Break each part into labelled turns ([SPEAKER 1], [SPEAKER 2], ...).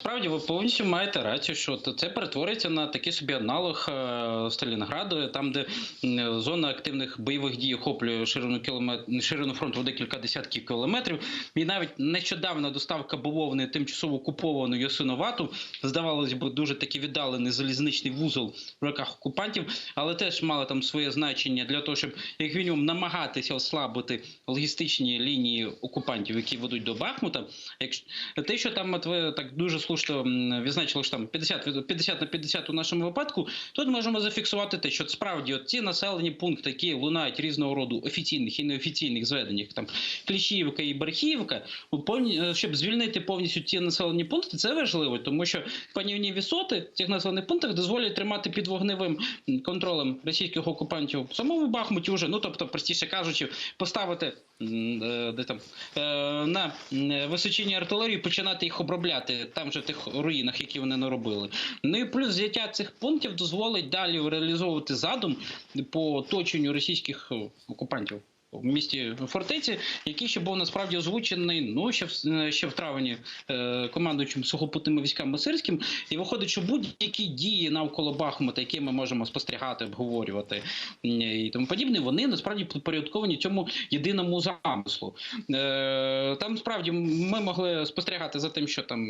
[SPEAKER 1] Справді, ви повністю маєте рацію, що це перетвориться на такий собі аналог е, Сталінграду, там, де зона активних бойових дій охоплює ширину кіломет... ширину фронту в декілька десятків кілометрів. І навіть нещодавна доставка бавовни тимчасово окуповану Ясиновату, здавалось би, дуже такий віддалений залізничний вузол в руках окупантів, але теж мала там своє значення для того, щоб як мінімум намагатися ослабити логістичні лінії окупантів, які ведуть до Бахмута. Те, що там ви так дуже слушно відзначили, що там 50, 50 на 50 у нашому випадку, тут можемо зафіксувати те, що справді от ці населені пункти, які лунають різного роду офіційних і неофіційних зведеннях, там Кліщівка і повні- е, щоб звільнити повністю ці населені пункти, це важливо, тому що панівні висоти в цих населених пунктах дозволять тримати під вогневим контролем російських окупантів самому Бахмуті вже, ну тобто, простіше кажучи, поставити е, де там е, на височині артилерії, починати їх обробляти. Там же в тих руїнах, які вони наробили. Ну і плюс взяття цих пунктів дозволить далі реалізовувати задум по оточенню російських е, окупантів. В місті фортеці, який ще був насправді озвучений ну ще в е, ще в травні е, командуючим сухопутними військами сирським, і виходить, що будь-які дії навколо Бахмута, які ми можемо спостерігати, обговорювати і тому подібне, вони насправді підпорядковані цьому єдиному замислу. Е, там справді ми могли спостерігати за тим, що там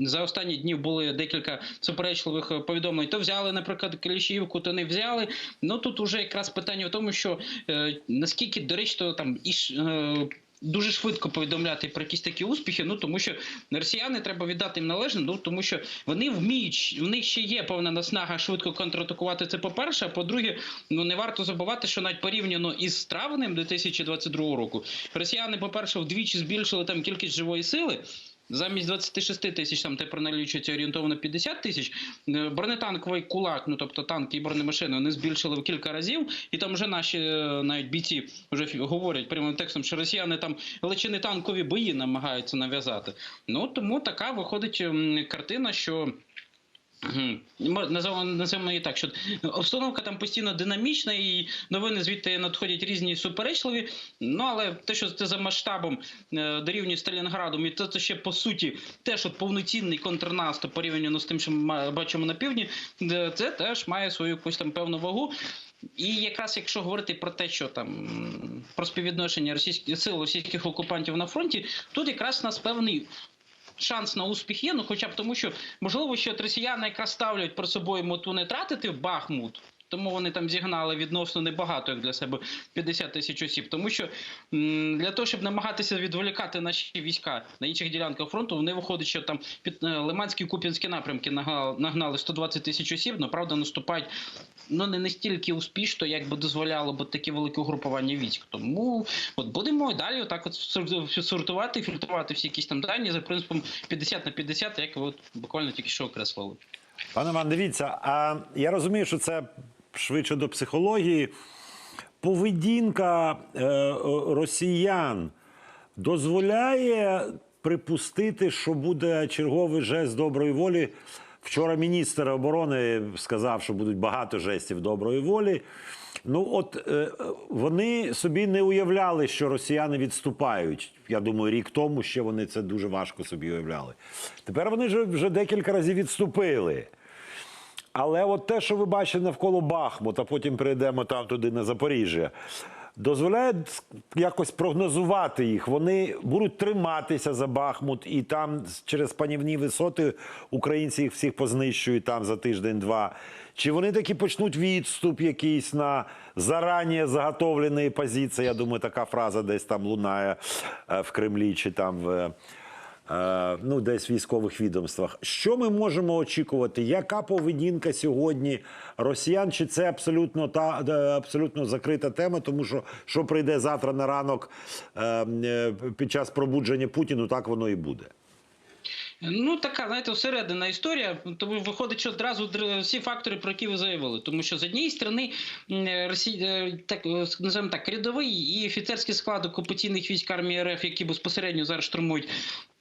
[SPEAKER 1] за останні дні були декілька суперечливих повідомлень. То взяли, наприклад, Кліщівку, то не взяли. Ну тут уже якраз питання в тому, що е, наскільки до речі, то там і. Е, Дуже швидко повідомляти про якісь такі успіхи, ну тому що росіяни треба віддати їм належне, ну тому що вони вміють, в них ще є певна наснага швидко контратакувати. Це по-перше. А по-друге, ну не варто забувати, що навіть порівняно із травнем 2022 року, росіяни, по-перше, вдвічі збільшили там кількість живої сили. Замість 26 тисяч там тепер налічується орієнтовно 50 тисяч. Е, Бронетанковий кулак, ну тобто танки і бронемашини, вони збільшили в кілька разів. І там вже наші е, навіть бійці вже говорять прямим текстом, що росіяни там личини танкові бої намагаються нав'язати. Ну тому така виходить картина, що. Називаємо її так, що обстановка там постійно динамічна, і новини звідти надходять різні суперечливі. Ну але те, що це за масштабом е, дорівнює Сталінградом, і це, ще по суті теж от повноцінний контрнаступ порівняно з тим, що ми бачимо на півдні, е, це теж має свою якусь там певну вагу. І якраз якщо говорити про те, що там про співвідношення російських сил російських окупантів на фронті, тут якраз у нас певний шанс на успіх є, ну хоча б тому, що можливо, що росіяни якраз ставлять про собою мету не тратити в Бахмут. Тому вони там зігнали відносно небагато, як для себе 50 тисяч осіб. Тому що для того, щоб намагатися відволікати наші війська на інших ділянках фронту, вони виходить, що там під е, Лиманські Куп'янські напрямки нагнали, нагнали 120 тисяч осіб, але правда наступають ну не настільки успішно, як би дозволяло б таке велике угрупування військ. Тому от будемо і далі отак от сор- сортувати, фільтрувати всі якісь там дані за принципом 50 на 50, як ви от буквально тільки що окреслили.
[SPEAKER 2] Пане Іван, дивіться, а я розумію, що це швидше до психології. Поведінка е, росіян дозволяє припустити, що буде черговий жест доброї волі. Вчора міністр оборони сказав, що будуть багато жестів доброї волі. Ну, от е, вони собі не уявляли, що росіяни відступають. Я думаю, рік тому ще вони це дуже важко собі уявляли. Тепер вони вже декілька разів відступили. Але от те, що ви бачите навколо Бахмута, потім перейдемо там туди на Запоріжжя, дозволяє якось прогнозувати їх. Вони будуть триматися за Бахмут, і там через панівні висоти українці їх всіх познищують там за тиждень-два. Чи вони таки почнуть відступ якийсь на зарані заготовлені позиції? Я думаю, така фраза десь там лунає е, в Кремлі чи там в. Е, ну, десь в військових відомствах. Що ми можемо очікувати? Яка поведінка сьогодні росіян? Чи це абсолютно та е, абсолютно закрита тема? Тому що що прийде завтра на ранок е, під час пробудження Путіну, так воно і буде.
[SPEAKER 1] Ну, така, знаєте, всередина історія. Тому виходить, що одразу всі фактори, про які ви заявили. Тому що з однієї сторони, так, називаємо так, рядовий і офіцерський склад окупаційних військ армії РФ, які безпосередньо зараз штурмують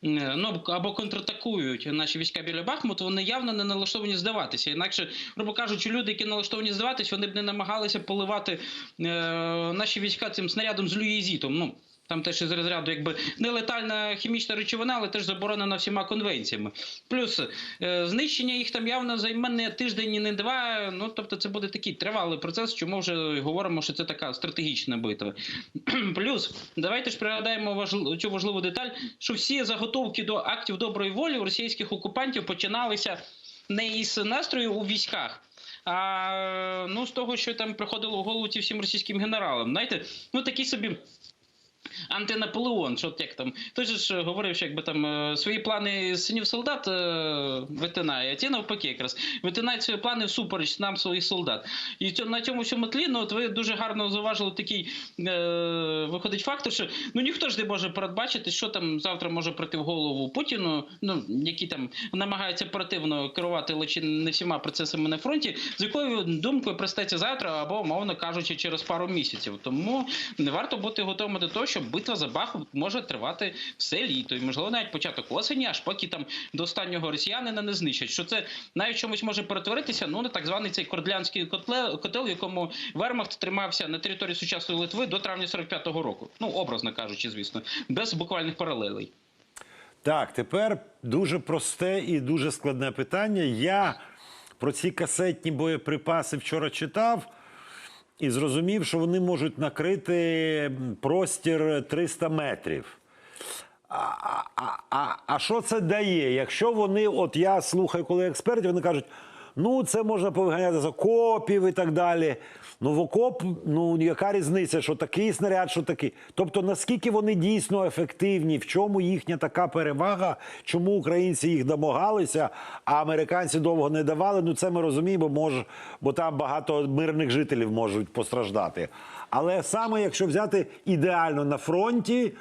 [SPEAKER 1] ну, або контратакують наші війська біля Бахмуту, вони явно не налаштовані здаватися. Інакше, грубо кажучи, люди, які налаштовані здаватися, вони б не намагалися поливати е, наші війська цим снарядом з люїзітом. Ну, Там теж із розряду, якби нелетальна хімічна речовина, але теж заборонена всіма конвенціями. Плюс е, знищення їх там явно займе не тиждень, і не два. Ну тобто, це буде такий тривалий процес, чому вже говоримо, що це така стратегічна битва. Плюс, давайте ж пригадаємо важл... цю важливу деталь, що всі заготовки до актів доброї волі у російських окупантів починалися не із настрою у військах. А ну з того, що там приходило в голову ці всім російським генералам. Знаєте, ну такий собі антинаполеон, що як там. Той же ж говорив, що якби там е, свої плани синів солдат е, витинає, а ті навпаки якраз витинають свої плани всупереч нам своїх солдат. І на цьому всьому тлі, ну от ви дуже гарно зауважили такий е, виходить фактор, що ну ніхто ж не може передбачити, що там завтра може прийти в голову Путіну, ну який там намагається оперативно керувати лише не всіма процесами на фронті, з якою думкою пристається завтра або, мовно кажучи, через пару місяців. Тому не варто бути готовими до того, що битва за Бахмут може тривати все літо, і можливо навіть початок осені, аж поки там до останнього росіянина не знищать. Що це навіть чомусь може перетворитися, ну на так званий цей кордлянський котле, котел, в якому Вермахт тримався на території сучасної Литви до травня 45-го року. Ну образно кажучи, звісно, без буквальних паралелей.
[SPEAKER 2] Так, тепер дуже просте і дуже складне питання. Я про ці касетні боєприпаси вчора читав і зрозумів, що вони можуть накрити простір 300 метрів. А, а, а, а, що це дає? Якщо вони, от я слухаю, коли експертів, вони кажуть, ну це можна повиганяти з окопів і так далі. Ну, в окоп, ну яка різниця, що такий снаряд, що такий. Тобто, наскільки вони дійсно ефективні, в чому їхня така перевага, чому українці їх домагалися, а американці довго не давали. Ну це ми розуміємо, може, бо там багато мирних жителів можуть постраждати. Але саме якщо взяти ідеально на фронті,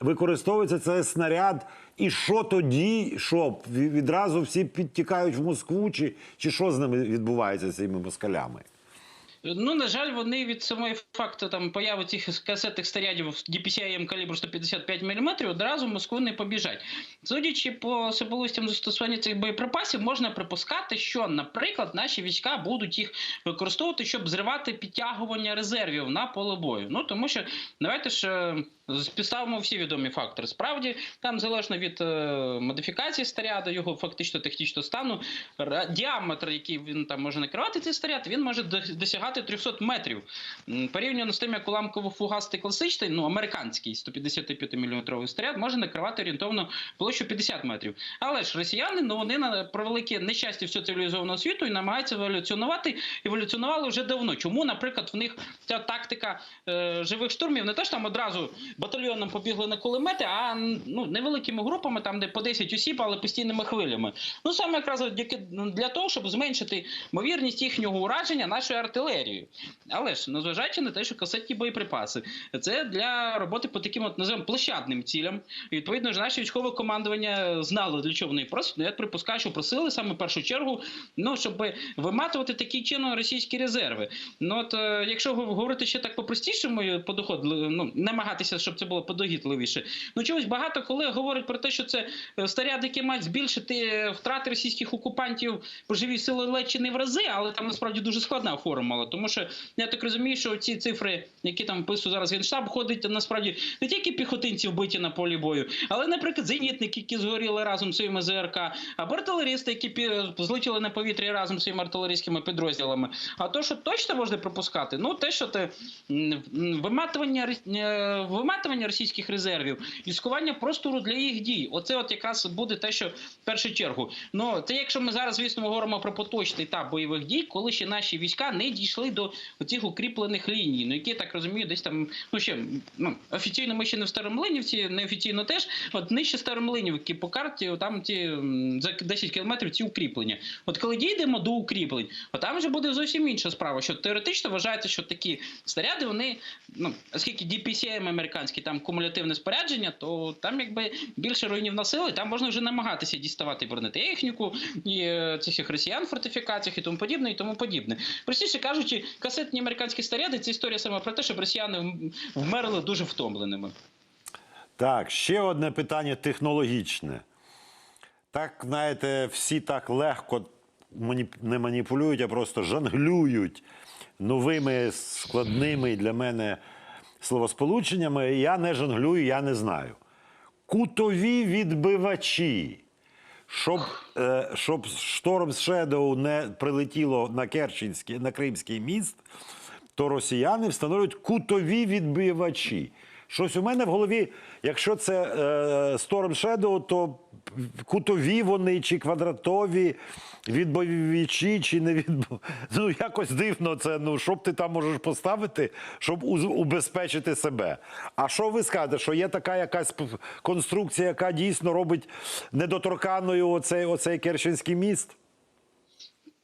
[SPEAKER 2] використовується цей снаряд. І що тоді? Що відразу всі підтікають в Москву, чи, чи що з ними відбувається з цими москалями?
[SPEAKER 1] Ну, на жаль, вони від самої факту там появи цих касетних снарядів DPCIM калібру 155 мм одразу в Москву не побіжать. Судячи по особливостям застосування цих боєприпасів, можна припускати, що, наприклад, наші війська будуть їх використовувати, щоб зривати підтягування резервів на поле бою. Ну тому що давайте ж співставимо всі відомі фактори. Справді, там залежно від е, модифікації снаряду, його фактично технічного стану, діаметр, який він там може накривати цей снаряд, він може досягати 300 метрів. Порівняно з тим, як уламково-фугасний класичний, ну американський 155 мм снаряд може накривати орієнтовно площу 50 метрів. Але ж росіяни, ну вони на превелике нещастя всього цивілізованого світу і намагаються еволюціонувати. Еволюціонували вже давно. Чому, наприклад, в них ця тактика е, живих штурмів не те, що там одразу батальйоном побігли на кулемети, а ну невеликими групами, там де по 10 осіб, але постійними хвилями. Ну саме якраз для того, щоб зменшити ймовірність їхнього ураження нашою артилерією. Але ж незважаючи на те, що касетні боєприпаси це для роботи по таким от називаємо площадним цілям. І відповідно ж наше військове командування знало для чого вони просять. Ну, я припускаю, що просили саме в першу чергу, ну щоб виматувати таким чином російські резерви. Ну от е, якщо говорити ще так по доходу, ну намагатися, щоб це було подогідливіше. Ну чогось багато колег говорять про те, що це е, снаряди, які мають збільшити е, втрати російських окупантів по живій сили ледь чи не в рази, але там насправді дуже складна формула. Тому що я так розумію, що ці цифри, які там пису зараз генштаб, ходить насправді не тільки піхотинці вбиті на полі бою, але, наприклад, зенітники, які згоріли разом з своїми ЗРК, або артилерісти, які злетіли на повітря разом з своїми артилерійськими підрозділами. А то, що точно можна припускати, ну те, що те м, м, виматування, ре- е, російських резервів і скування простору для їх дій. Оце от якраз буде те, що в першу чергу. Ну це якщо ми зараз, звісно, говоримо про поточний етап бойових дій, коли ще наші війська не дійшли до цих укріплених ліній, ну які так розумію, десь там ну ще ну офіційно ми ще не в Старомлинівці, неофіційно теж. От нижче Старомлинівки по карті, там ті за 10 кілометрів ці укріплення. От коли дійдемо до укріплень, то там вже буде зовсім інша справа. Що теоретично вважається, що такі снаряди, вони ну оскільки DPCM американський там кумулятивне спорядження, то там якби більше руйнівна сила, і там можна вже намагатися діставати бронетехніку і е, цих росіян в фортифікаціях і тому подібне, і тому подібне. Простіше кажучи, касетні американські снаряди це історія саме про те, щоб росіяни вмерли дуже втомленими.
[SPEAKER 2] Так, ще одне питання технологічне. Так, знаєте, всі так легко не маніпулюють, а просто жонглюють новими складними для мене словосполученнями. Я не жонглюю, я не знаю. Кутові відбивачі. Щоб, е, щоб шторм Шедоу не прилетіло на Керченський, на Кримський міст, то росіяни встановлюють кутові відбивачі. Щось у мене в голові, якщо це е, Storm Shadow, то кутові вони чи квадратові відбивачі, чи не відбив... Ну, якось дивно це. Ну, що б ти там можеш поставити, щоб убезпечити себе. А що ви скажете, що є така якась конструкція, яка дійсно робить недоторканою оцей, оцей Керченський міст?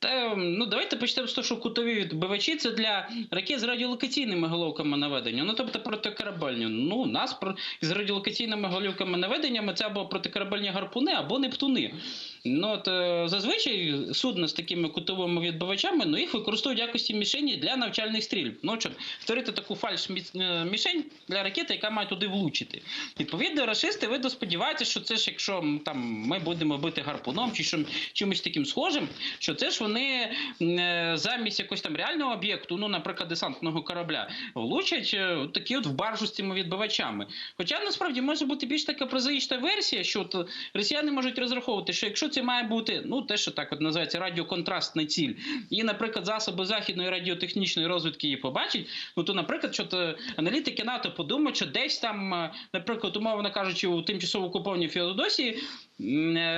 [SPEAKER 1] Та ну давайте почнемо з того, що кутові відбивачі це для ракет з радіолокаційними головками наведення. Ну тобто протикорабельні. Ну у нас з радіолокаційними головками наведеннями це або протикорабельні гарпуни, або нептуни. Ну от е, зазвичай судна з такими кутовими відбивачами, ну їх використовують в якості мішені для навчальних стрільб. Ну щоб створити таку фальш е, мішень для ракети, яка має туди влучити. Відповідно, рашисти видно сподіваються, що це ж якщо там ми будемо бити гарпуном чи чимось таким схожим, що це ж вони е, замість якогось там реального об'єкту, ну, наприклад, десантного корабля, влучать такі от в баржу з цими відбивачами. Хоча насправді може бути більш така прозаїчна версія, що от росіяни можуть розраховувати, що якщо це має бути ну те, що так от називається радіоконтрастна ціль, і, наприклад, засоби західної радіотехнічної розвідки її побачать, ну то, наприклад, що то аналітики НАТО подумають, що десь там, е, наприклад, умовно кажучи, у тимчасово окупованій Феодосії е,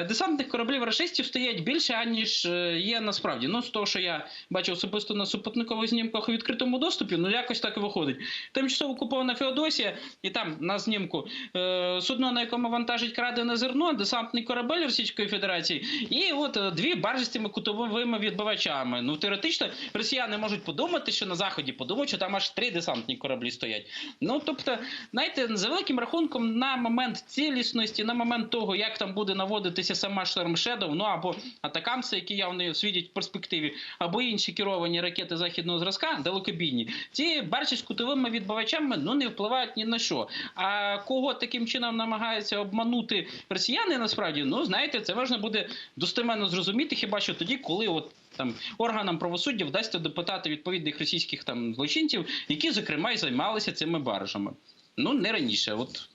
[SPEAKER 1] десантних кораблів рашистів стоять більше, аніж е, є насправді. Ну, з того, що я бачив особисто на супутникових знімках у відкритому доступі, ну якось так і виходить. Тимчасово окупована Феодосія, і там на знімку е, судно, на якому вантажить крадене зерно, десантний корабель Російської Федерації, і от е, дві баржі з цими кутовими відбивачами. Ну, теоретично, росіяни можуть подумати, що на заході подумають, що там аж три десантні кораблі стоять. Ну тобто, знаєте, за великим рахунком, на момент цілісності, на момент того, як там буде наводитися сама Storm Shadow, ну або атакамси, які явно світять в перспективі, або інші керовані ракети західного зразка, далекобійні, ці баржі з кутовими відбивачами ну не впливають ні на що. А кого таким чином намагаються обманути росіяни, насправді, ну знаєте, це можна буде достеменно зрозуміти, хіба що тоді, коли от. Там органам правосуддя вдасться допитати відповідних російських там злочинців, які зокрема і займалися цими баржами. Ну не раніше. От